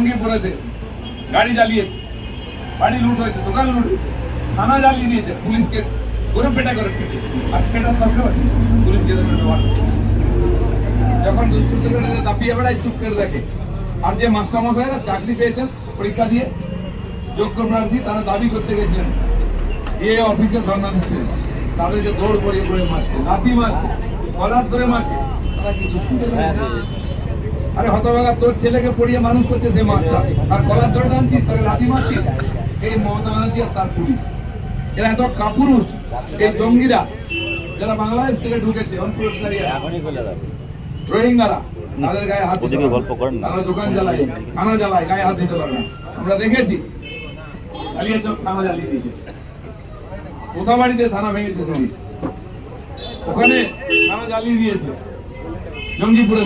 জঙ্গিপুরেতে গাড়ি জ্বালিয়েছে, বাড়ি লুট হয়েছে, দোকান লুট হয়েছে, থানা জ্বালিয়ে দিয়েছে, পুলিশকে করে পেটা করে আর পেটার দরকার আছে, পুলিশ ব্যবহার যখন দুষ্কৃতকারীরা দাপিয়ে বেড়ায়, চুপ করে দেখে। আর যে মাস্টারমশাইরা চাকরি পেয়েছেন, পরীক্ষা দিয়ে, যোগ্য প্রার্থী, তারা দাবি করতে গেছিলেন, এ অফিসে ধর্ণা দিচ্ছেন তাদেরকে দৌড় পড়িয়ে পড়ে মারছে, লাথি মারছে কলার ধরে মারছে। তারা কি দুষ্কৃতকারী? আরে হতভাগা তোর ছেলেকে পড়িয়ে মানুষ করছে সে মাস্টার আর কলার ধরে টানছিস তাকে লাথি মারছিস? এই মমতা ব্যানার্জি আর তার পুলিশ। এরা এত কাপুরুষ এই জঙ্গিরা যারা বাংলাদেশ থেকে ঢুকেছে রোহিঙ্গারা তাদের গায়ে হাত দিতে। গল্প করেন। তারা দোকান জ্বালায় খানা জ্বালায় গায়ে হাত দিতে পারে না। আমরা দেখেছি জ্বালিয়ে চোখ থানা জ্বালিয়ে দিয়েছে। কোথাবাড়িতে থানা ভেঙেছে সেদিন? ওখানে থানা জ্বালিয়ে দিয়েছে জঙ্গিপুরে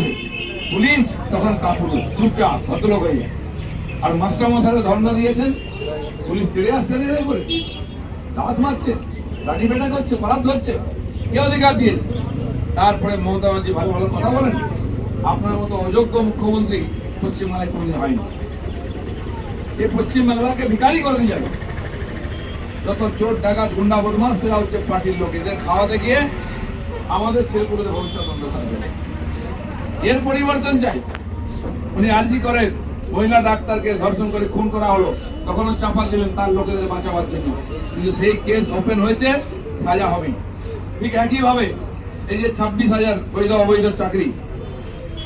পুলিশ, তখন কাপুরুষ, চুপচাপ, ভদ্রলোক হয়ে যায়। আর মাস্টার মশাইরা ধর্ণা দিয়েছেন, পুলিশ তেড়ে আসছে করে। দাঁত মারছে লাঠি পেটা করছে, পালাত ধরছে কে অধিকার দিয়েছে। তারপরে মমতা ব্যানার্জি ভালো ভালো কথা বলেন। আপনার মতো অযোগ্য মুখ্যমন্ত্রী পশ্চিমবাংলায় কোনোদিন হয়নি। এই পশ্চিমবাংলাকে ভিকারি করে দিয়ে যাবে। যত চোর, ডাকাত, গুন্ডা বদমাস এরা হচ্ছে পার্টির লোক। এদের খাওয়াতে গিয়ে আমাদের ছেলেপুলের ভবিষ্যৎ অন্ধকার। এর পরিবর্তন চাই। উনি আর্জি করেন মহিলা ডাক্তারকে ধর্ষণ করে খুন করা হলো। তখনও চাপা দিলেন, তার লোকেদের বাঁচাবার জন্য। কিন্তু সেই কেস ওপেন হয়েছে, সাজা হবে ঠিক একই ভাবে এই যে ছাব্বিশ হাজার বৈধ অবৈধ চাকরি,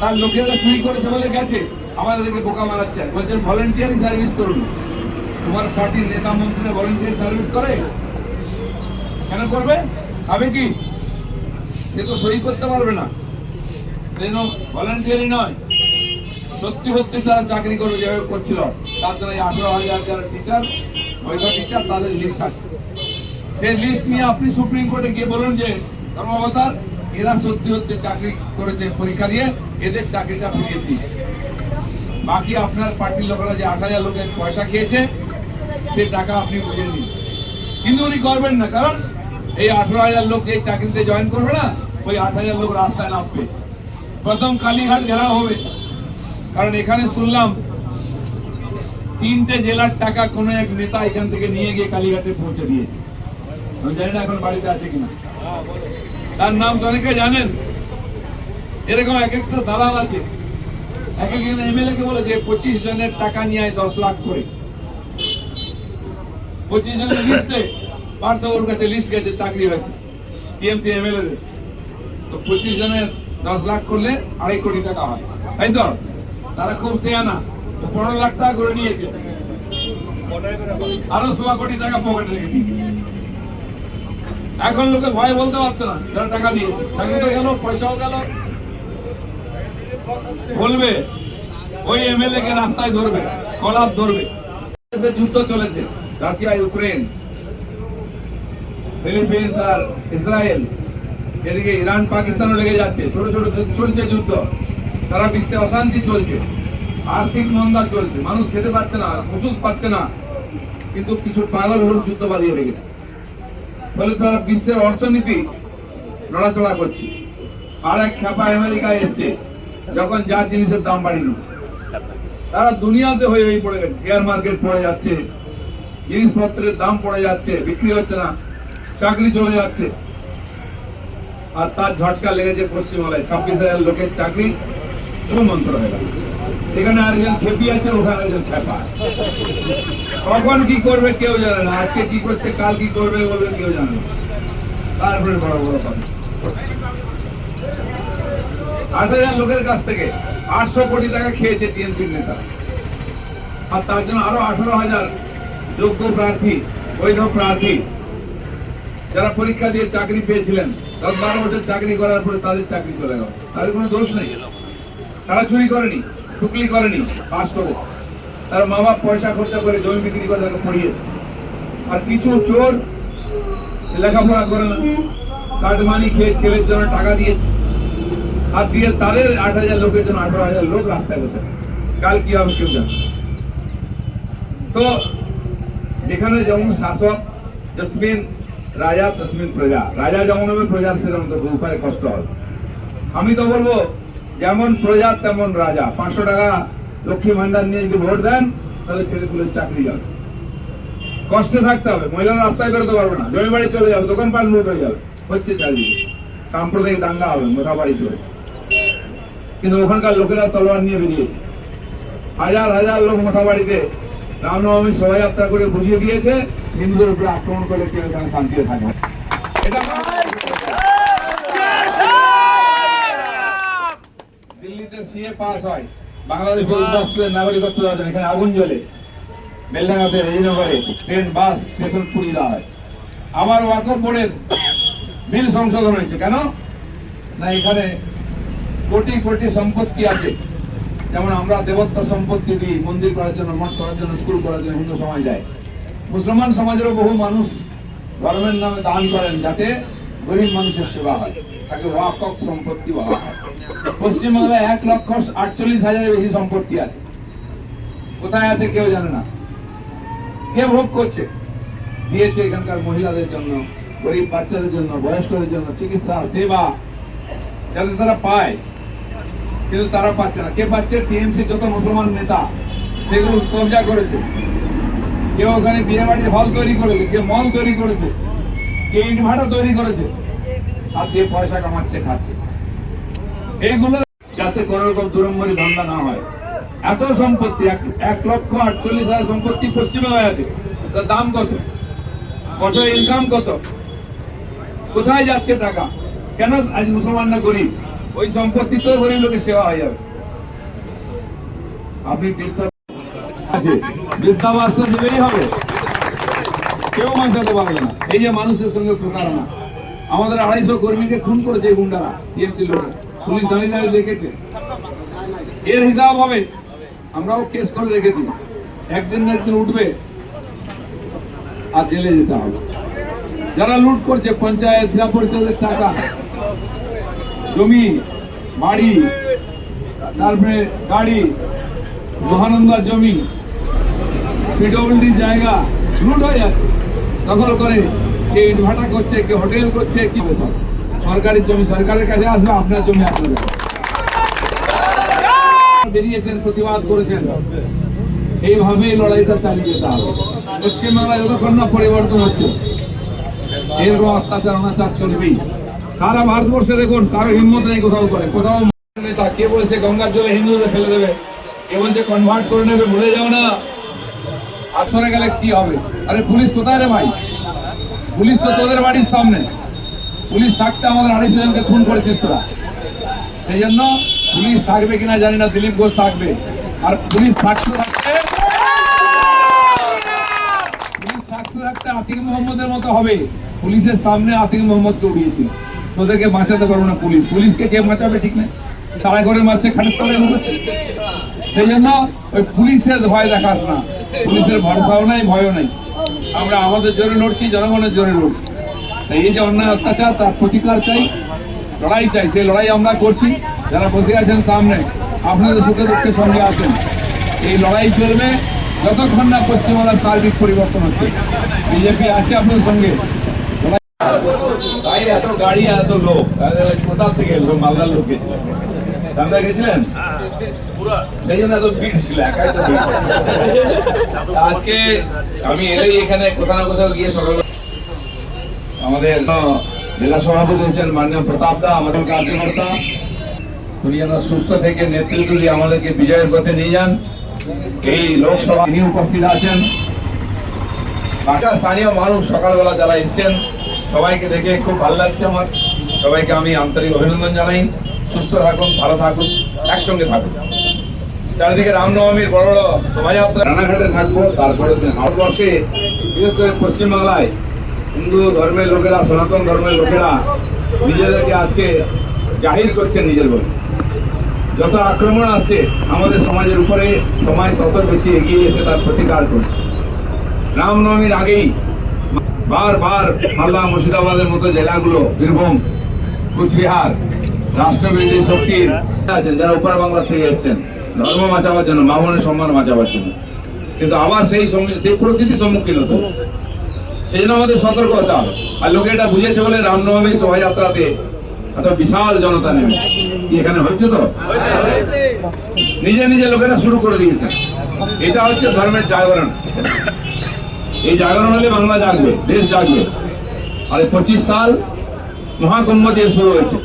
তার লোকেরা চুরি করে চলে গেছে আমাদেরকে বোকা মারাচ্ছে বলছেন ভলেন্টিয়ারি সার্ভিস করুন। তোমার পার্টির নেতা মন্ত্রীরা ভলেন্টিয়ারি সার্ভিস করে? কেন করবে? খাবে কি? সে তো সই করতে পারবে না। ভলেন্টিয়ারি নয়। সত্যি সত্যি তারা চাকরি করবে যেভাবে করছিল, তার জন্য এই আঠারো হাজার যারা টিচার বৈধ টিচার তাদের লিস্ট আছে। সেই লিস্ট নিয়ে আপনি সুপ্রিম কোর্টে গিয়ে বলুন যে, ধর্মাবতার, এরা সত্যি সত্যি চাকরি করেছে পরীক্ষা দিয়ে, এদের চাকরিটা ফিরিয়ে দিন। বাকি আপনার পার্টির লোকেরা যে আট হাজার লোকের পয়সা খেয়েছে, সে টাকা আপনি বুঝে নিন। কিন্তু উনি করবেন না, কারণ এই আঠারো হাজার লোক এই চাকরিতে জয়েন করবে না, ওই আট হাজার লোক রাস্তায় নামবে। প্রথম কালীঘাট ঘেরাও হবে। কারণ এখানে শুনলাম, তিনটে জেলার টাকা কোনো এক নেতা এখান থেকে নিয়ে গিয়ে কালীঘাটে পৌঁছে দিয়েছে। আমি জানি না এখন বাড়িতে আছে কিনা। তার নাম তো অনেকে জানেন। এরকম এক একটা দালাল আছে। এক একজন এমএলএ কে বলেছে, পঁচিশ জনের টাকা নিয়ে দশ লাখ করে। পঁচিশ জনের লিস্টে, পার্থ ওর কাছে লিস্ট গেছে, চাকরি হয়েছে, টিএমসি এমএলএ তো পঁচিশ জনের দশ লাখ করলে আড়াই কোটি টাকা হয়। তাই তো? তারা খুব সেয়ানা। পনেরো লাখ টাকা করে নিয়েছে। আরও সোয়া কোটি টাকা পকেটে রেখে এখন লোকে ভয় বলতে পারছে না, যারা টাকা দিয়েছে। চাকরিটা গেল, পয়সাও গেল। বলবে, ওই এমএলএ কে রাস্তায় ধরবে, কলার ধরবে। যুদ্ধ চলেছে, রাশিয়া, ইউক্রেন, ফিলিপিন্স আর ইসরায়েল। এদিকে ইরান পাকিস্তানও লেগে যাচ্ছে। ছোট ছোট চলছে যুদ্ধ। সারা বিশ্বে অশান্তি চলছে। আর্থিক মন্দা চলছে। মানুষ খেতে পাচ্ছে না, ওষুধ পাচ্ছে না। কিন্তু কিছু পাগল হল যুদ্ধ বাঁধিয়ে রেখেছে ফলে তারা বিশ্বের অর্থনীতি নড়াচড়া করছে। আর এক খ্যাপা আমেরিকা এসছে, যখন যা জিনিসের দাম বাড়িয়ে দিচ্ছে তারা দুনিয়াতে হয়ে পড়ে গেছে। শেয়ার মার্কেট পড়ে যাচ্ছে। জিনিসপত্রের দাম পড়ে যাচ্ছে, বিক্রি হচ্ছে না, চাকরি চলে যাচ্ছে। আর তার ঝটকা লেগেছে পশ্চিমবাংলায়। ছাব্বিশ হাজার লোকের চাকরি সুমন্ত্র হয়ে গেল। এখানে আরেকজন খেপি আছে, ওখানে একজন খেপা। কখন কি করবে কেউ জানে না। আজকে কি করছে, কাল কি করবে বলবে কেউ জানে না। তারপরে বড় বড় কথা। আট হাজার লোকের কাছ থেকে আটশো কোটি টাকা খেয়েছে টিএমসি নেতা। আর তার জন্য আরও আঠারো হাজার যোগ্য প্রার্থী, বৈধ প্রার্থী, যারা পরীক্ষা দিয়ে চাকরি পেয়েছিলেন। দশ বারো বছর চাকরি করার পরে তাদের চাকরি চলে গেল। তাদের কোনো দোষ নেই। তারা চুরি করেনি টুকলি করেনি পাস করে। তার মা বাপ পয়সা খরচা করে জমি বিক্রি করে তাকে পড়িয়েছে। আর কিছু চোর লেখাপড়া করে না। কাটমানি খেয়ে ছেলের জন্য টাকা দিয়েছে। আর দিয়ে তাদের আট হাজার লোকের জন্য আঠারো হাজার লোক রাস্তায় বসে কাল কি হবে কেউ জানে। তো যেখানে যেমন শাসক তসমিন রাজা তসমিন প্রজা। রাজা যেমন হবে প্রজার সেরকম তো উপায় কষ্ট হবে। আমি তো বলব, যেমন প্রজা, তেমন রাজা। পাঁচশো টাকা লক্ষ্মী ভান্ডার নিয়ে যদি ভোট দেন, তাহলে ছেলেগুলোর চাকরি যাবে। কষ্টে থাকতে হবে। মহিলারা রাস্তায় বেরোতে পারবে না। জমি বাড়ি চলে যাবে দোকান দোকানপাট লুট হয়ে যাবে। হচ্ছে চারিদিকে। সাম্প্রদায়িক দাঙ্গা হবে, মোটা বাড়ি চলে কিন্তু ওখানকার লোকেরা তলোয়ার নিয়ে বেরিয়েছে। হাজার হাজার লোক মোটা বাড়িতে রামনবমী শোভাযাত্রা করে বুঝিয়ে দিয়েছে হিন্দুদের উপরে আক্রমণ করে কেউ এখানে শান্তিতে থাকবে এটা দিল্লিতে সিএ পাস হয় বাংলাদেশের উদ্বাস্তুদের নাগরিকত্ব দেওয়া এখানে আগুন জ্বলে। বেলডাঙ্গাতে রেজিনগরে ট্রেন বাস স্টেশন পুড়িয়ে দেওয়া হয়। আবার ওয়াকফ বোর্ডের বিল সংশোধন হয়েছে। কেন? না এখানে কোটি কোটি সম্পত্তি আছে। যেমন আমরা দেবত্ব সম্পত্তি দিই, মন্দির করার জন্য, মঠ করার জন্য স্কুল করার জন্য হিন্দু সমাজ দেয়। মুসলমান সমাজেরও বহু মানুষ ধর্মের নামে দান করেন যাতে গরিব মানুষের সেবা হয়। তাকে ওয়াকফ সম্পত্তি বলা হয়। পশ্চিমবাংলায় এক লক্ষ আটচল্লিশ হাজারের বেশি সম্পত্তি আছে। কোথায় আছে কেউ জানে না। কে ভোগ করছে? দিয়েছে এখানকার মহিলাদের জন্য, গরিব বাচ্চাদের জন্য, বয়স্কদের জন্য চিকিৎসা, সেবা যাতে তারা পায়। কিন্তু তারা পাচ্ছে না। কে পাচ্ছে? টিএমসি যত মুসলমান নেতা, সেগুলো কবজা করেছে। কেউ ওখানে বিয়ে বাড়ির হল তৈরি করেছে, কেউ মল তৈরি করেছে কে ইটভাটা তৈরি করেছে, আর কে পয়সা কামাচ্ছে, খাচ্ছে। এইগুলো যাতে কোনো রকম দুরম্বরী ধান্দা না হয়। এত সম্পত্তি, এক- লক্ষ আটচল্লিশ হাজার সম্পত্তি পশ্চিমবঙ্গে আছে। তার দাম কত? কত ইনকাম কত? কোথায় যাচ্ছে টাকা? কেন আজ মুসলমানরা গরিব? ওই সম্পত্তি তো গরিব লোকের সেবা হয়ে যাবে। আপনি বৃদ্ধাবাস তো দিলেই হবে। কেউ বাঁচাতে পারবে না। এই যে মানুষের সঙ্গে প্রতারণা। আমাদের আড়াইশো কর্মীকে খুন করেছে গুন্ডারা টিএমসি পুলিশ দাঁড়িয়ে দাঁড়িয়ে দেখেছে। এর হিসাব হবে। আমরাও কেস করে দেখেছি। একদিন না একদিন উঠবে। আর জেলে যেতে হবে। যারা লুট করছে, পঞ্চায়েত, জেলা পরিষদের টাকা জমি, বাড়ি, তারপরে গাড়ি মহানন্দার জমি পিডব্লিউডি জায়গা লুট হয়ে যাচ্ছে। দখল করে কে ইটভাটা করছে, কে হোটেল করছে, কি সব সরকারি জমি, সরকারের কাছে আসবে, আপনার জমি কাছে। বেরিয়েছেন, প্রতিবাদ করেছেন। এইভাবেই লড়াইটা চালিয়ে যেতে হবে। পশ্চিমবাংলায় যতক্ষণ না পরিবর্তন হচ্ছে এরকম অত্যাচার, অনাচার চলবেই। সারা ভারতবর্ষে দেখুন, কারও হিম্মত নেই কোথাও করে। কোথাও নেতা কে বলেছে? গঙ্গার জলে হিন্দুদের ফেলে দেবে। কে বলছে কনভার্ট করে নেবে? ভুলে যাও না। আর সরে গেলে কি হবে? আরে পুলিশ কোথায় রে ভাই? পুলিশ তো তোদের বাড়ির সামনে। পুলিশ থাকতে আমাদের আড়াইশো জনকে খুন করেছিস তোরা। সেই জন্য পুলিশ থাকবে কিনা জানি না, দিলীপ ঘোষ থাকবে। আর পুলিশ থাকতে থাকতে পুলিশ থাকতে থাকতে আতিক মোহাম্মদের মতো হবে। পুলিশের সামনে আতিক মোহাম্মদকে উড়িয়েছিল তোদেরকে বাঁচাতে পারব না পুলিশ। পুলিশকে কে বাঁচাবে ঠিক নেই। তারা করে মারছে খাটের তলায়। সেই জন্য ওই পুলিশের ভয় দেখাস না। পুলিশের ভরসাও নাই, ভয়ও নাই। আমরা আমাদের জোরে লড়ছি, জনগণের জোরে লড়ছি। তাই এই যে অন্যায় অত্যাচার, তার প্রতিকার চাই, লড়াই চাই। সেই লড়াই আমরা করছি। যারা বসে আছেন সামনে আপনাদের সুখে দুঃখের সঙ্গে আছেন। এই লড়াই চলবে যতক্ষণ না পশ্চিমবাংলার সার্বিক পরিবর্তন হচ্ছে। বিজেপি আছে আপনাদের সঙ্গে। গাড়ি এত লোক। কোথা থেকে এলো? মালদার লোক গেছিলেন। সামনে গেছিলেন? সেই জন্য এত ভিড় ছিল একাই তো আজকে আমি এলেই এখানে কোথাও না কোথাও গিয়ে সকাল আমাদের জেলা সভাপতি হচ্ছেন মাননীয় প্রতাপ দা আমাদের কার্যকর্তা। উনি যেন সুস্থ থেকে নেতৃত্ব দিয়ে আমাদেরকে বিজয়ের পথে নিয়ে যান। এই লোকসভা তিনি উপস্থিত আছেন। স্থানীয় মানুষ সকালবেলা যারা এসছেন সবাইকে দেখে খুব ভালো লাগছে আমার। সবাইকে আমি আন্তরিক অভিনন্দন জানাই। সুস্থ থাকুন, ভালো থাকুন, একসঙ্গে থাকুন। চারিদিকে রামনবমীর বড় বড় শোভাযাত্রা। রানাঘাটে থাকব তারপরে ভারতবর্ষে, বিশেষ করে পশ্চিমবাংলায়। হিন্দু ধর্মের লোকেরা, সনাতন ধর্মের লোকেরা নিজেদেরকে আজকে জাহির করছেন নিজের বলে। যত আক্রমণ আসছে, আমাদের সমাজের উপরে সমাজ তত বেশি এগিয়ে এসে তার প্রতিকার করছে। রামনবমীর আগেই বারবার মালদা মুর্শিদাবাদের মতো জেলাগুলো, বীরভূম, কুচবিহার, রাষ্ট্রবিরোধী শক্তির আছেন, যারা উপর বাংলা থেকে এসেছেন। ধর্ম বাঁচাবার জন্য মামনের সম্মান বাঁচাবার জন্য। কিন্তু আবার সেই সেই পরিস্থিতির সম্মুখীন হতে। সেই জন্য আমাদের সতর্ক হতে হবে। আর লোকে এটা বুঝেছে বলে রামনবমী শোভাযাত্রাতে একটা বিশাল জনতা নেমে এখানে হচ্ছে তো? নিজে নিজে লোকেরা শুরু করে দিয়েছে। এটা হচ্ছে ধর্মের জাগরণ। এই জাগরণ হলে বাংলা জাগবে, দেশ জাগবে। আর পঁচিশ সাল মহাকুম্ভ দিয়ে শুরু হয়েছে।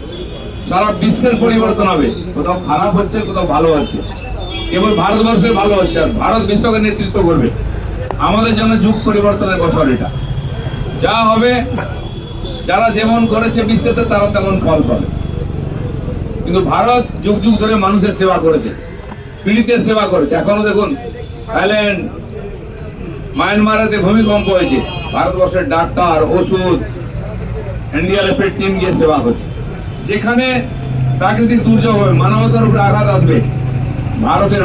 সারা বিশ্বের পরিবর্তন হবে। কোথাও খারাপ হচ্ছে, কোথাও ভালো হচ্ছে। কেবল ভারতবর্ষে ভালো হচ্ছে আর ভারত বিশ্বকে নেতৃত্ব করবে। আমাদের জন্য যুগ পরিবর্তনের বছর এটা। যা হবে, যারা যেমন করেছে বিশ্বতে, তারা তেমন ফল পাবে। কিন্তু ভারত যুগ যুগ ধরে মানুষের সেবা করেছে। পীড়িতের সেবা করেছে। এখনও দেখুন, থাইল্যান্ড মায়ানমারেতে ভূমিকম্প হয়েছে। ভারতবর্ষের ডাক্তার, ওষুধ এনডিআরএফ এর টিম গিয়ে সেবা করছে। যেখানে প্রাকৃতিক দুর্যোগ হবে, মানবতার উপরে আঘাত আসবে। ভারতের,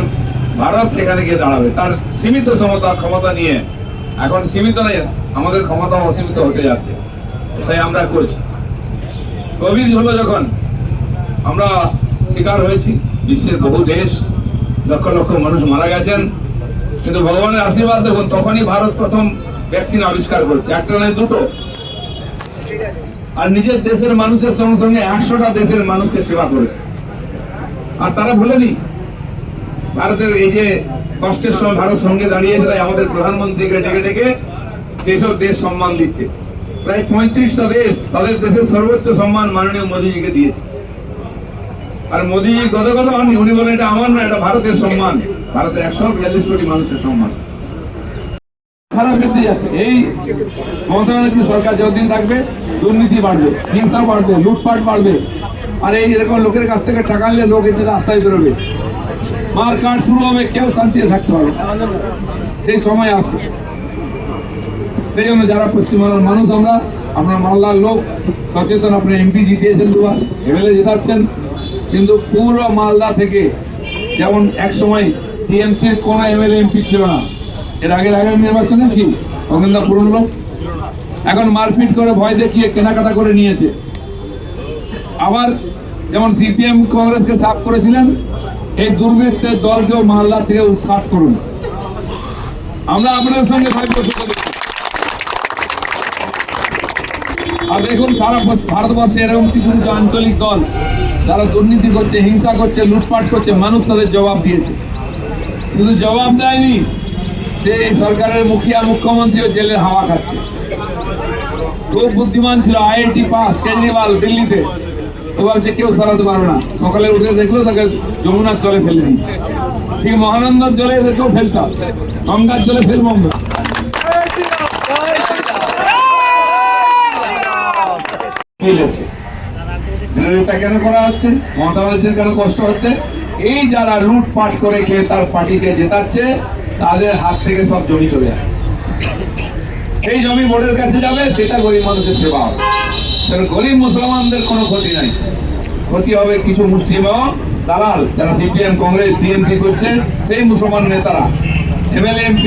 ভারত সেখানে গিয়ে দাঁড়াবে। তার সীমিত ক্ষমতা ক্ষমতা নিয়ে এখন সীমিত নেই আমাদের ক্ষমতা অসীমিত হতে যাচ্ছে। তাই আমরা করছি। কোভিড হলো যখন আমরা শিকার হয়েছি, বিশ্বের বহু দেশ, লক্ষ লক্ষ মানুষ মারা গেছেন। কিন্তু ভগবানের আশীর্বাদ দেখুন, তখনই ভারত প্রথম ভ্যাকসিন আবিষ্কার করেছে। একটা নয়, দুটো। আর নিজের দেশের মানুষের সঙ্গে সঙ্গে একশোটা দেশের মানুষকে সেবা করেছে। আর তারা ভুলেনি। ভারতের এই যে কষ্টের সময় ভারত সঙ্গে দাঁড়িয়েছে, তাই আমাদের প্রধানমন্ত্রীকে ডেকে ডেকে যেসব দেশ সম্মান দিচ্ছে। প্রায় পঁয়ত্রিশটা দেশ তাদের দেশের সর্বোচ্চ সম্মান মাননীয় মোদীজিকে দিয়েছে। আর মোদীজি গত গত উনি বলেন এটা আমার না এটা ভারতের সম্মান। ভারতের একশো বিয়াল্লিশ কোটি মানুষের সম্মান। খারাপ ক্ষেত্রে যাচ্ছে। এই মমতা ব্যানার্জি সরকার যতদিন থাকবে, দুর্নীতি বাড়বে হিংসা বাড়বে, লুটপাট বাড়বে। আর এই এরকম লোকের কাছ থেকে টাকা নিলে লোক এতে রাস্তায় বেরোবে। মার কাট শুরু হবে, কেউ শান্তিতে থাকতে পারবে। সেই সময় আসছে সেই জন্য যারা পশ্চিমবাংলার মানুষ আমরা আপনার মালদার লোক, সচেতন আপনার এমপি জিতিয়েছেন দুবার, এমএলএ জেতাচ্ছেন। কিন্তু পুরো মালদা থেকে যেমন এক সময় টিএমসির কোন এমএলএ এমপি ছিল না। এর আগের আগের নির্বাচনে কি? অগেন্দা পুরন লোক? এখন মারপিট করে ভয় দেখিয়ে কেনাকাটা করে নিয়েছে। আবার যেমন সিপিএম কংগ্রেসকে সাফ করেছিলেন, এই দুর্বৃত্তের দলকেও মালদা থেকে উৎখাত করুন। আমরা আপনাদের সঙ্গে থাকব। আর দেখুন, সারা ভারতবর্ষে এরকম কিছু কিছু আঞ্চলিক দল, যারা দুর্নীতি করছে, হিংসা করছে, লুটপাট করছে, মানুষ তাদের জবাব দিয়েছে। শুধু জবাব দেয়নি, সে সরকারের মুখিয়া মুখ্যমন্ত্রীও জেলের হাওয়া খাচ্ছে। খুব বুদ্ধিমান ছিল আইআইটি পাস কেজরিওয়াল দিল্লিতে। তো ভাবছে কেউ সরাতে পারবে না। সকালে উঠে দেখল, তাকে যমুনার জলে ফেলে দিয়েছে। ঠিক মহানন্দার জলে কেউ ফেলতাম গঙ্গার জলে ফেলব আমরা। কেন করা হচ্ছে? মমতা ব্যানার্জির কেন কষ্ট হচ্ছে? এই যারা লুটপাট করে খেয়ে তার পার্টিকে জেতাচ্ছে, তাদের হাত থেকে সব জমি চলে যায়। সেই জমি বোর্ডের কাছে যাবে, সেটা গরিব মানুষের সেবা হবে। কারণ গরিব মুসলমানদের কোনো ক্ষতি নাই। ক্ষতি হবে কিছু মুসলিম দালাল, যারা সিপিএম, কংগ্রেস, টিএমসি করছে, সেই মুসলমান নেতারা, এমএলএ